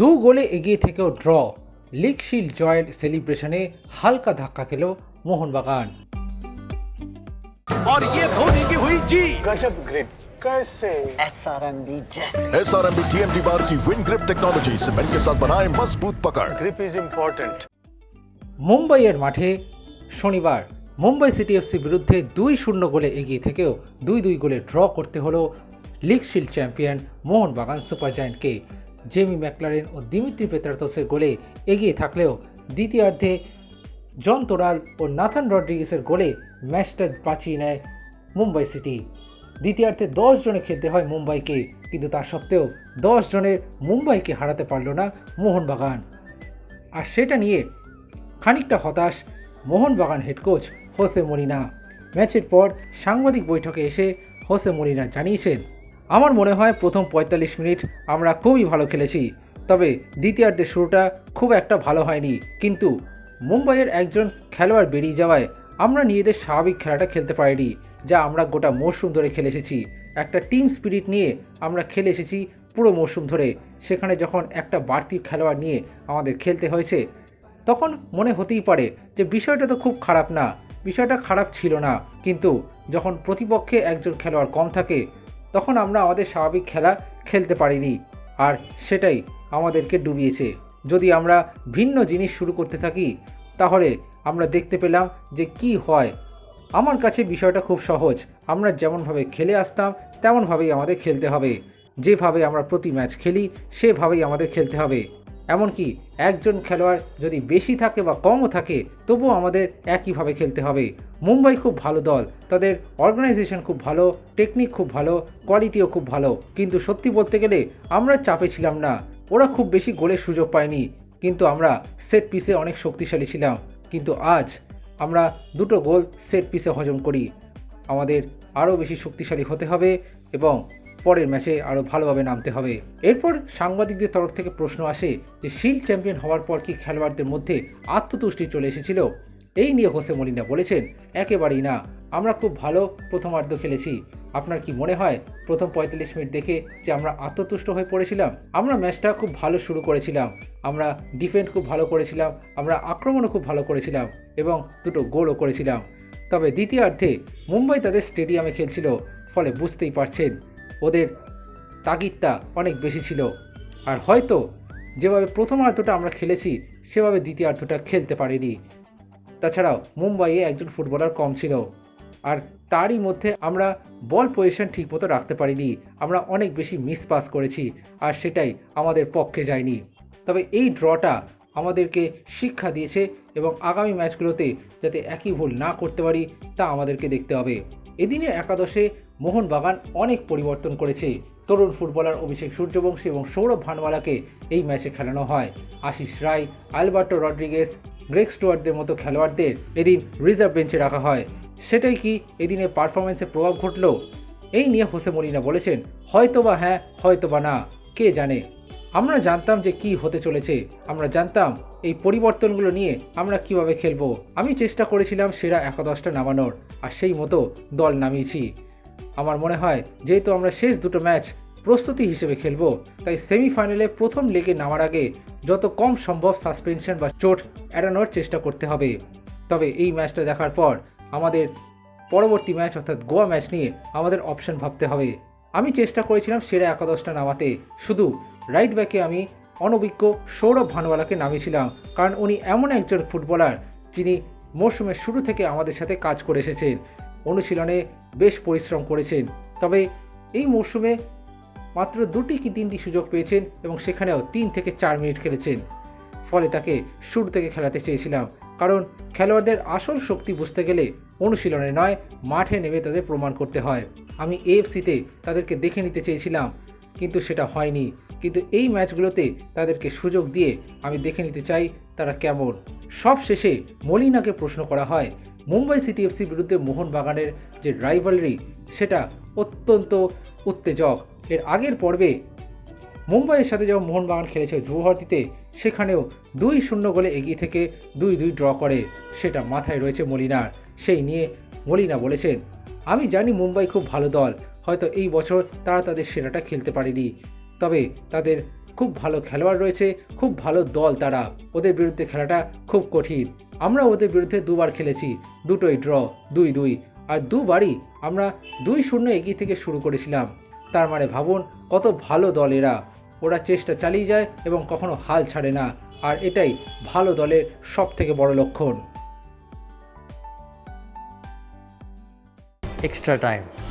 দু গোলে এগিয়ে থেকেও ড্র লিগ শিল্ড জয়ের সেলিব্রেশনে হালকা ধাক্কা খেল মোহনবাগান और ये धोनी की हुई जी गजब ग्रिप कैसे एस आर एम बी जैसे S R M B T M T bar की विन ग्रिप टेक्नोलॉजी सीमेंट के साथ बनाए मजबूत पकड़ ग्रिप इज इम्पोर्टेंट মুম্বাইয়ের মাঠে শনিবার মুম্বাই সিটি এফসির বিরুদ্ধে দুই শূন্য গোলে এগিয়ে থেকেও দুই দুই গোলে ড্র করতে হলো league shield champion Mohun Bagan super জায়েন্টকে Jamie Maclaren ও দিমিত্রি পেত্রাতসের গোলে এগিয়ে থাকলেও দ্বিতীয়ার্ধে জন তোরাল ও নাথান রড্রিগেসের গোলে ম্যাচটা বাঁচিয়ে নেয় মুম্বাই সিটি। দ্বিতীয়ার্ধে দশ জনে খেলতে হয় মুম্বাইকে, কিন্তু তা সত্ত্বেও দশ জনের মুম্বাইকে হারাতে পারল না মোহনবাগান। আর সেটা নিয়ে খানিকটা হতাশ Mohun Bagan head coach Jose Molina ম্যাচের পর সাংবাদিক বৈঠকে এসে হোসে মরিনা জানিয়েছেন আমার মনে হয় প্রথম পঁয়তাল্লিশ মিনিট আমরা খুবই ভালো খেলেছি, তবে দ্বিতীয়ার্ধের শুরুটা খুব একটা ভালো হয়নি। কিন্তু মুম্বাইয়ের একজন খেলোয়াড় বেরিয়ে যাওয়ায় আমরা নিজেদের স্বাভাবিক খেলাটা খেলতে পারিনি, যা আমরা গোটা মরশুম ধরে খেলে এসেছি। একটা টিম স্পিরিট নিয়ে আমরা খেলে এসেছি পুরো মরশুম ধরে। সেখানে যখন একটা বাড়তি খেলোয়াড় নিয়ে আমাদের খেলতে হয়েছে, তখন মনে হতেই পারে যে বিষয়টা তো খুব খারাপ না, বিষয়টা খারাপ ছিল না। কিন্তু যখন প্রতিপক্ষে একজন খেলোয়াড় কম থাকে তখন আমরা আমাদের স্বাভাবিক খেলা খেলতে পারিনি। আর সেটাই আমাদেরকে ডুবিয়েছে। যদি আমরা ভিন্ন জিনিস শুরু করতে থাকি, তাহলে আমরা দেখতে পেলাম যে কি হয়। আমার কাছে বিষয়টা খুব সহজ। আমরা যেমনভাবে খেলে আসতাম, তেমনভাবেই আমাদের খেলতে হবে। যেভাবে আমরা প্রতি ম্যাচ খেলি, সেভাবেই আমাদের খেলতে হবে। এমনকি একজন খেলোয়াড় যদি বেশি থাকে বা কমও থাকে, তবুও আমাদের একইভাবে খেলতে হবে। মুম্বাই খুব ভালো দল, তাদের অর্গানাইজেশন খুব ভালো টেকনিক খুব ভালো কোয়ালিটিও খুব ভালো। কিন্তু সত্যি বলতে গেলে, আমরা চাপে ছিলাম না। ওরা খুব বেশি গোলের সুযোগ পায়নি। কিন্তু আমরা সেট পিসে অনেক শক্তিশালী ছিলাম। কিন্তু আজ আমরা দুটো গোল সেট পিসে হজম করি। আমাদের আরও বেশি শক্তিশালী হতে হবে এবং পরের ম্যাচে আরও ভালোভাবে নামতে হবে। এরপর সাংবাদিকদের তরফ থেকে প্রশ্ন আসে যে, শিল্ড চ্যাম্পিয়ন হওয়ার পর কি খেলোয়াড়দের মধ্যে আত্মতুষ্টি চলে এসেছিল? এই নিয়ে হোসে মলিনা বলেছেন, একেবারেই না। আমরা খুব ভালো প্রথমার্ধ খেলেছি। আপনার কি মনে হয় প্রথম পঁয়তাল্লিশ মিনিট দেখে যে আমরা আত্মতুষ্ট হয়ে পড়েছিলাম? আমরা ম্যাচটা খুব ভালো শুরু করেছিলাম। আমরা ডিফেন্ড খুব ভালো করেছিলাম। আমরা আক্রমণও খুব ভালো করেছিলাম এবং দুটো গোলও করেছিলাম। তবে দ্বিতীয়ার্ধে মুম্বাই তাদের স্টেডিয়ামে খেলছিল, ফলে বুঝতেই পারছেন ওদের তাগিদটা অনেক বেশি ছিল। আর হয়তো যেভাবে প্রথমার্ধটা আমরা খেলেছি, সেভাবে দ্বিতীয়ার্ধটা খেলতে পারিনি। তাছাড়াও মুম্বাইয়ে একজন ফুটবলার কম ছিল। আর তারই মধ্যে আমরা বল পজিশন ঠিকমতো রাখতে পারিনি। আমরা অনেক বেশি মিস পাস করেছি, আর সেটাই আমাদের পক্ষে যায়নি। তবে এই ড্রটা আমাদেরকে শিক্ষা দিয়েছে এবং আগামী ম্যাচগুলোতে যাতে একই ভুল না করতে পারি, তা আমাদেরকে দেখতে হবে। এদিনের একাদশে মোহনবাগান অনেক পরিবর্তন করেছে। তরুণ ফুটবলার অভিষেক সূর্যবংশী এবং সৌরভ ভানওয়ালাকে এই ম্যাচে খেলানো হয়। Ashis Roy, Alberto Rodrigues Greg স্টুয়ার্টদের মতো খেলোয়াড়দের এদিন রিজার্ভ বেঞ্চে রাখা হয়। সেটাই কি এদিনের পারফরমেন্সে প্রভাব ঘটল? এই নিয়ে হোসে মরিনা বলেছেন, হয়তোবা হ্যাঁ হয়তোবা না। কে জানে? আমরা জানতাম যে কি হতে চলেছে। আমরা জানতাম এই পরিবর্তনগুলো নিয়ে আমরা কীভাবে খেলব। আমি চেষ্টা করেছিলাম সেরা একাদশটা নামানোর, আর সেই মতো দল নামিয়েছি। আমার মনে হয় যেহেতু আমরা শেষ দুটো ম্যাচ প্রস্তুতি হিসেবে খেলব, তাই সেমিফাইনালে প্রথম লেগে নামার আগে যত কম সম্ভব সাসপেনশন বা চোট এড়ানোর চেষ্টা করতে হবে। তবে এই ম্যাচটা দেখার পর আমাদের পরবর্তী ম্যাচ অর্থাৎ গোয়া ম্যাচ নিয়ে আমাদের অপশন ভাবতে হবে। আমি চেষ্টা করেছিলাম সেরা একাদশটা নামাতে, শুধু রাইট ব্যাকে আমি অনভিজ্ঞ সৌরভ ভানওয়ালাকে নামিয়েছিলাম, কারণ উনি এমন একজন ফুটবলার যিনি মরশুমের শুরু থেকে আমাদের সাথে কাজ করে এসেছেন। অনুশীলনে বেশ পরিশ্রম করেছেন। তবে এই মরশুমে মাত্র দুটি কি তিনটি সুযোগ পেয়েছেন এবং সেখানেও তিন থেকে চার মিনিট খেলেছেন। ফলে তাকে শুরু থেকে খেলাতে চেয়েছিলাম। কারণ খেলোয়াড়দের আসল শক্তি বুঝতে গেলে অনুশীলনে নয়, মাঠে নেমে তাদের প্রমাণ করতে হয়। আমি এএফসিতে তাদেরকে দেখে নিতে চেয়েছিলাম, কিন্তু সেটা হয়নি। কিন্তু এই ম্যাচগুলোতে তাদেরকে সুযোগ দিয়ে আমি দেখে নিতে চাই তারা কেমন। সব শেষে মলিনাকে প্রশ্ন করা হয় মুম্বাই সিটি এফসির বিরুদ্ধে মোহনবাগানের যে রাইভালরি সেটা অত্যন্ত উত্তেজক। এর আগের পর্বে মুম্বাইয়ের সাথে যখন মোহনবাগান খেলেছে যুবভারতীতে সেখানেও দুই শূন্য গোলে এগিয়ে থেকে দুই দুই ড্র করে। সেটা মাথায় রয়েছে মলিনার। সেই নিয়ে মলিনা বলেছেন, আমি জানি মুম্বাই খুব ভালো দল। হয়তো এই বছর তারা তাদের সেরাটা খেলতে পারেনি। তবে তাদের খুব ভালো খেলোয়াড় রয়েছে, খুব ভালো দল তারা। ওদের বিরুদ্ধে খেলাটা খুব কঠিন। আমরা ওদের বিরুদ্ধে দুবার খেলেছি, দুটোই ড্র, দুই দুই। আর দুবারই আমরা দুই শূন্য এগিয়ে থেকে শুরু করেছিলাম। তার মানে ভাবুন, কত ভালো দল এরা। ওরা চেষ্টা চালিয়ে যায় এবং কখনো হাল ছাড়ে না। আর এটাই ভালো দলের সব থেকে বড় লক্ষণ। Extra time.